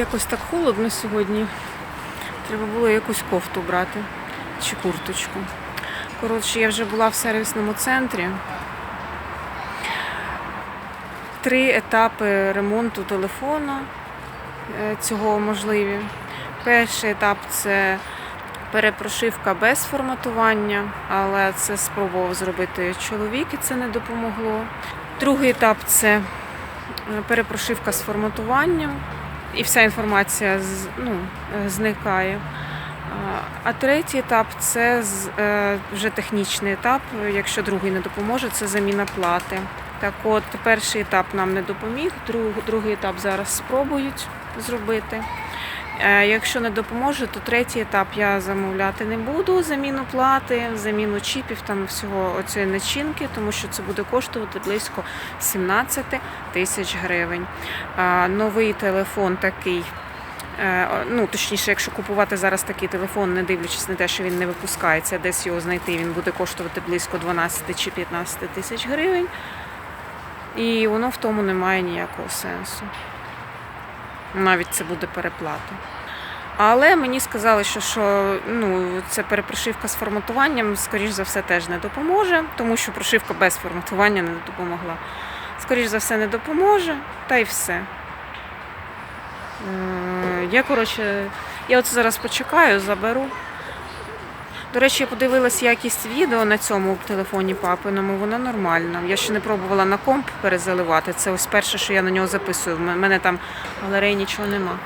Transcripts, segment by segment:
Якось так холодно сьогодні. Треба було якусь кофту брати чи курточку. Коротше, я вже була в сервісному центрі. Три етапи ремонту телефону е, цього можливі. Перший етап це перепрошивка без форматування, але це спробував зробити чоловік і це не допомогло. Другий етап це е, перепрошивка з форматуванням, і вся інформація ну, зникає. А- третій етап це е, вже технічний етап. Якщо другий не допоможе, це заміна плати. Так от, перший етап нам не допоміг, друг- другий етап зараз спробують зробити. Е, Якщо не допоможе, то третій етап я замовляти не буду. Заміну плати, заміну чіпів, там всього оцієї начинки, тому що це буде коштувати близько 17 тисяч гривень. Новий телефон такий. е, Ну, точніше, якщо купувати зараз такий телефон, не дивлячись на те, що він не випускається, десь його знайти, він буде коштувати близько 12 чи 15 тисяч гривень. І воно в тому не має ніякого сенсу. Навіть це буде переплата. Але мені сказали, що, що ну, це перепрошивка з форматуванням, скоріш за все, теж не допоможе, тому що прошивка без форматування не допомогла. Скоріш за все, не допоможе, та й все. Е, Я, коротше, я от зараз почекаю, заберу. До речі, я подивилась якість відео на цьому телефоні папиному, вона нормальна. Я ще не пробувала на комп перезаливати. Це ось перше, що я на нього записую. У мене там галереї нічого нема.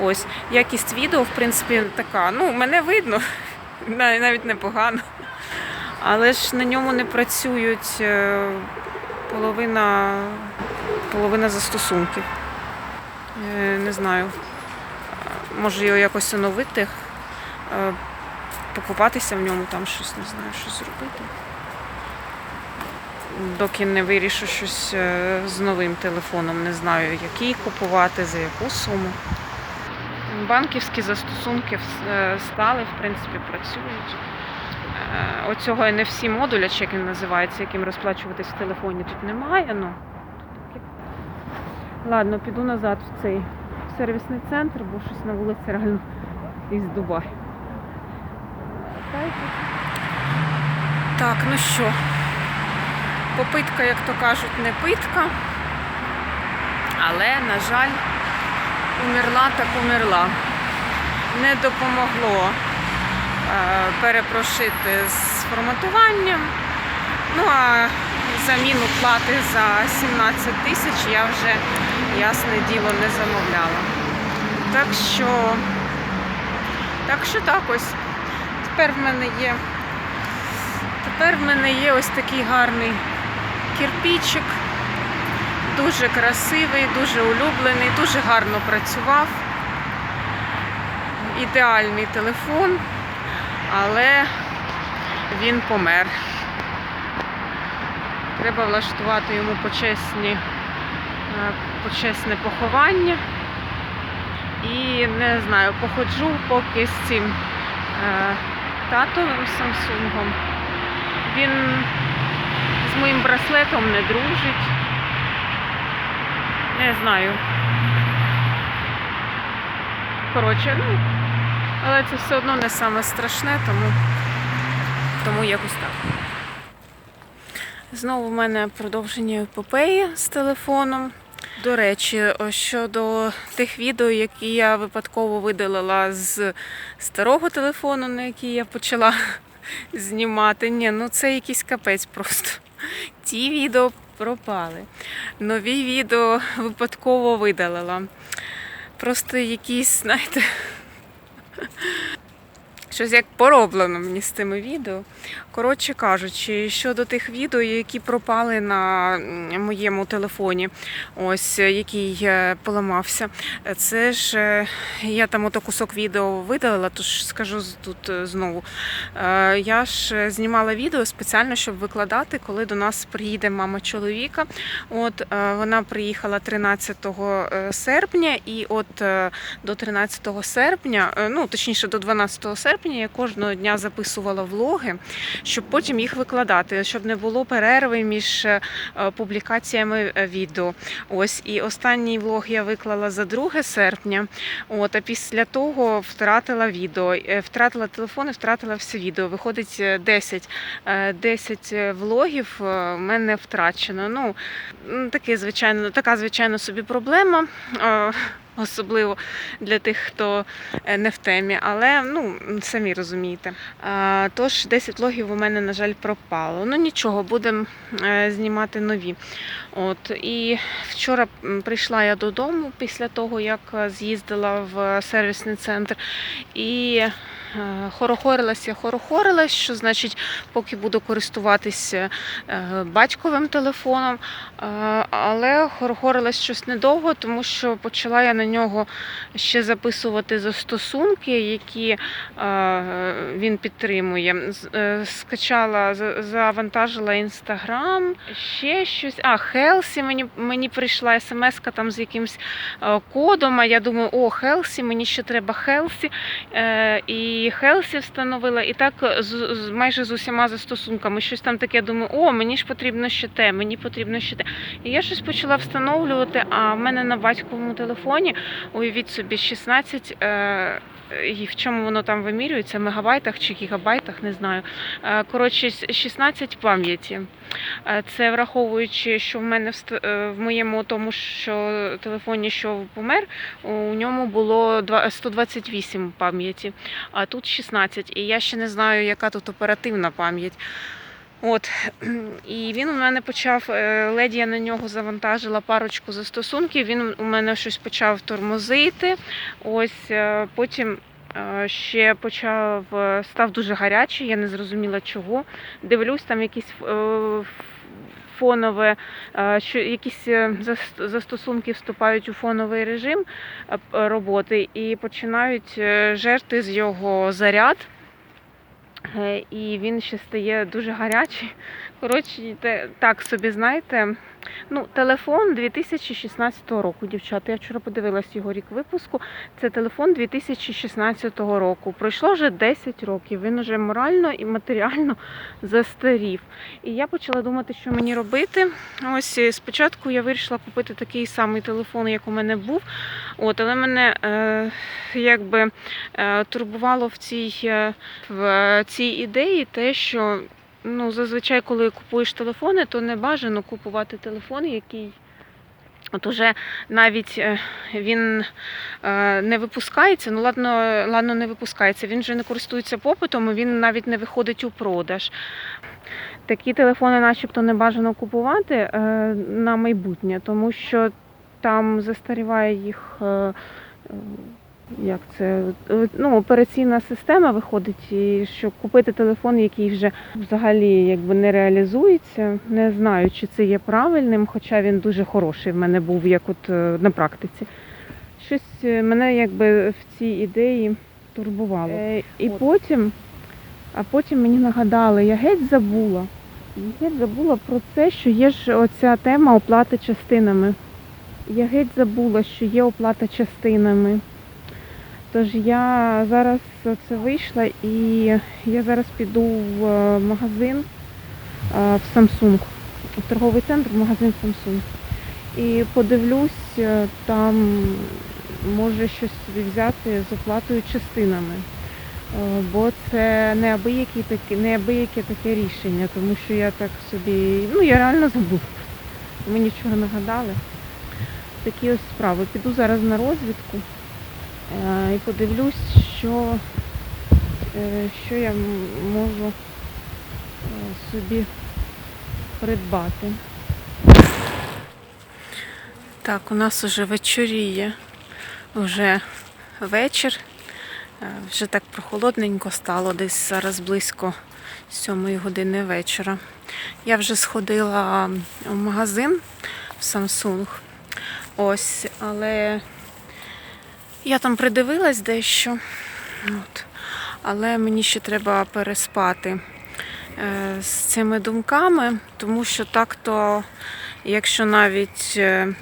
Ось, якість відео, в принципі, така. Ну, мене видно, навіть непогано. Але ж на ньому не працюють е, половина, половина застосунків. Е, Не знаю. Може його якось оновити, е, покупатися в ньому, там щось, не знаю, що зробити. Доки не вирішу щось е, з новим телефоном, не знаю, який купувати, за яку суму. Банківські застосунки е, стали, в принципі, працюють. Е, Оцього NFC модуля, чи як він називається, яким розплачуватись в телефоні, тут немає. Ну. Ладно, піду назад в цей сервісний центр, бо щось на вулиці реально із Дубай. Так, ну що, попитка, як то кажуть, не питка. Але, на жаль, умерла так умерла. Не допомогло е, перепрошити з форматуванням. Ну а заміну плати за 17 тисяч я вже, ясне діло, не замовляла. Так що, так що так ось. Тепер в мене є. Тепер в мене є ось такий гарний кирпичик. Дуже красивий, дуже улюблений, дуже гарно працював. Ідеальний телефон, але він помер. Треба влаштувати йому почесні, е, почесне поховання. І не знаю, походжу поки з цим е, татовим Самсунгом. Він з моїм браслетом не дружить. Не знаю. Коротше, ну, але це все одно не саме страшне, тому, тому якось так. Знову в мене продовження епопеї з телефоном. До речі, щодо тих відео, які я випадково видалила з старого телефону, на який я почала знімати. Ні, ну це якийсь капець просто. Ті відео пропали. Нові відео випадково видалила. Просто якісь, знаєте, щось як пороблено мені з цими відео. Коротше кажучи, щодо тих відео, які пропали на моєму телефоні, ось е, який е, поламався. Це ж е, я там ото кусок відео видалила, тож скажу тут знову. Я ж знімала відео спеціально, щоб викладати, коли до нас приїде мама чоловіка. От вона приїхала 13 серпня, і от до 13 серпня, ну точніше до 12 серпня, телефоні я кожного дня записувала влоги, щоб потім їх викладати, щоб не було перерви між е, публікаціями е, відео. Ось і останній влог я виклала за 2 серпня. От, а після того втратила відео, е, втратила телефон і втратила все відео. Виходить е, 10, е, 10 влогів в мене втрачено. Ну, таке, звичайно, така звичайно собі проблема. Особливо для тих, хто е, не в темі, але ну самі розумієте. Тож 10 логів у мене, на жаль, пропало. Ну нічого, будемо е, знімати нові. От і вчора прийшла я додому після того, як е, з'їздила в сервісний центр, і е, хорохорилася, хорохорилась, що значить, поки буду користуватися е, батьковим телефоном. Е, Але хорохорилась щось недовго, тому що почала я на нього ще записувати застосунки, які він підтримує. Скачала, завантажила інстаграм, ще щось. А, Хелсі мені, мені прийшла смс там з якимсь е, кодом. А я думаю, о, Хелсі, мені ще треба Хелсі. Е, І Хелсі встановила, і так з, з майже з усіма застосунками. Щось там таке думаю, о, мені ж потрібно ще те, мені потрібно ще те. І я щось почала встановлювати, а в мене на батьковому телефоні, уявіть собі, 16. Е, і в чому воно там вимірюється, мегабайтах чи гігабайтах, не знаю. Е, Коротше, с- 16 пам'яті. Е, Це враховуючи, що в мене е, в моєму тому, що телефоні, що помер, у ньому було два- 128 пам'яті, а тут 16. І я ще не знаю, яка тут оперативна пам'ять. От і він у мене почав е, леді я на нього завантажила парочку застосунків. Він у мене щось почав тормозити. Ось е, потім. е, Ще почав став дуже гарячий, я не зрозуміла чого. Дивлюсь, там якісь фонове, що якісь застосунки вступають у фоновий режим роботи і починають жерти з його заряд. Е, І він ще стає дуже гарячий. Коротше, так собі знаєте. Ну, телефон 2016 року, дівчата. Я вчора подивилась його рік випуску. Це телефон 2016 року. Пройшло вже 10 років. Він уже морально і матеріально застарів. І я почала думати, що мені робити. Ось е, спочатку я вирішила купити такий самий телефон, як у мене був. От, але мене е, якби е, турбувало в цій, е, в цій ідеї те, що ну, зазвичай, коли купуєш телефони, то не бажано купувати телефон, який. От уже навіть е, він е, не випускається, ну ладно, ладно, не випускається, він вже не користується попитом, він навіть не виходить у продаж. Такі телефони, начебто, не бажано купувати е, на майбутнє, тому що там застаріває їх. Як це е, ну, операційна система виходить, і що купити телефон, який вже взагалі якби не реалізується. Не знаю, чи це є правильним, хоча він дуже хороший в мене був, як от е, на практиці. Щось е, мене якби в цій ідеї турбувало. Е, І От. потім, а потім мені нагадали, я геть забула. Я геть забула про це, що є ж оця тема оплати частинами. Я геть забула, що є оплата частинами. Тож я зараз це вийшла і я зараз піду в е, магазин е, в Samsung, в торговий центр, в магазин Samsung. І подивлюсь, е, там може щось собі взяти з оплатою частинами. Бо це неабияке таке, неабияке таке рішення, тому що я так собі, ну я реально забула. Мені нічого нагадали. Такі ось справи. Піду зараз на розвідку і подивлюсь, що, е, що я можу е, собі придбати. Так, у нас уже вечоріє. Вже вечір. Е, Вже так прохолодненько стало, десь зараз близько 7 години вечора. Я вже сходила в магазин в Samsung. Ось, але я там придивилась дещо. От. Але мені ще треба переспати е, з цими думками, тому що так-то, якщо навіть е,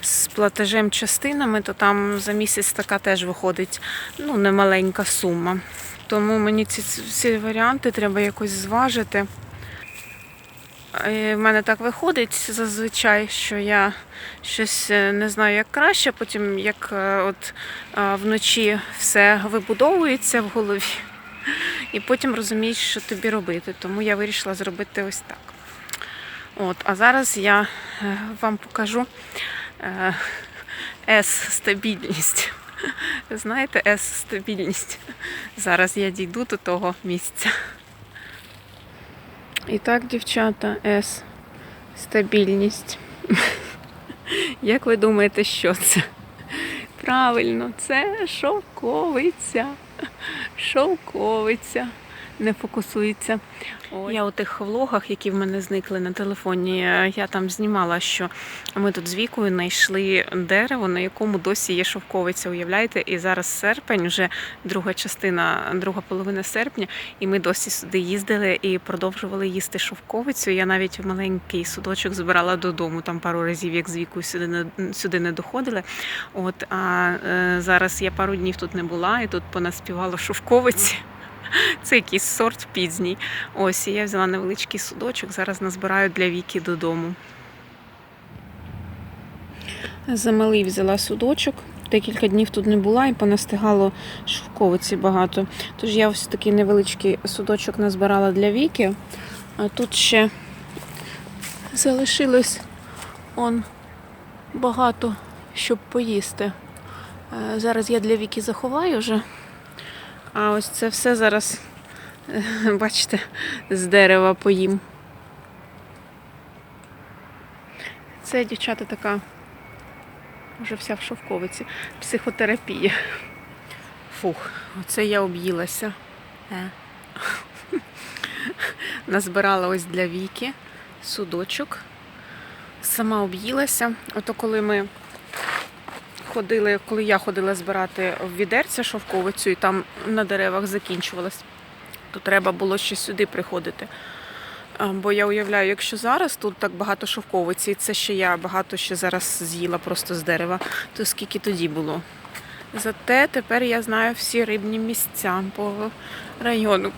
з платежем частинами, то там за місяць така теж виходить ну, немаленька сума. Тому мені ці ці варіанти треба якось зважити. І в мене так виходить зазвичай, що я щось е, не знаю, як краще, потім як е, от е, вночі все вибудовується в голові, і потім розумієш, що тобі робити. Тому я вирішила зробити ось так. От, а зараз я е, вам покажу е, С-стабільність. Знаєте, С-стабільність. Зараз я дійду до того місця. І так, дівчата, С. Стабільність. Як ви думаєте, що це? Правильно, це шовковиця. Шовковиця. Не фокусується. Я у тих влогах, які в мене зникли на телефоні, я там знімала, що ми тут з вікою знайшли дерево, на якому досі є шовковиця. Уявляєте? І зараз серпень, вже друга частина, друга половина серпня, і ми досі сюди їздили і продовжували їсти шовковицю. Я навіть маленький судочок збирала додому там пару разів, як з вікою сюди не сюди не доходили. От а е, зараз я пару днів тут не була, і тут понаспівало шовковиці. Це якийсь сорт пізній. Ось і я взяла невеличкий судочок, зараз назбираю для віки додому. Замалий взяла судочок. Декілька днів тут не була і понастигало шовковиці багато. Тож я ось такий невеличкий судочок назбирала для віки. А тут ще залишилось он багато, щоб поїсти. Е, Зараз я для віки заховаю вже. А ось це все зараз, бачите, з дерева поїм. Це дівчата така вже вся в шовковиці. Психотерапія. Фух, оце я об'їлася. Е. Назбирала ось для віки судочок. Сама об'їлася. Ото коли ми ходили, коли я ходила збирати в відерця шовковицю, і там на деревах закінчувалось, то треба було ще сюди приходити. Бо я уявляю, якщо зараз тут так багато шовковиці, і це ще я багато ще зараз з'їла просто з дерева, то скільки тоді було. Зате тепер я знаю всі рибні місця по району.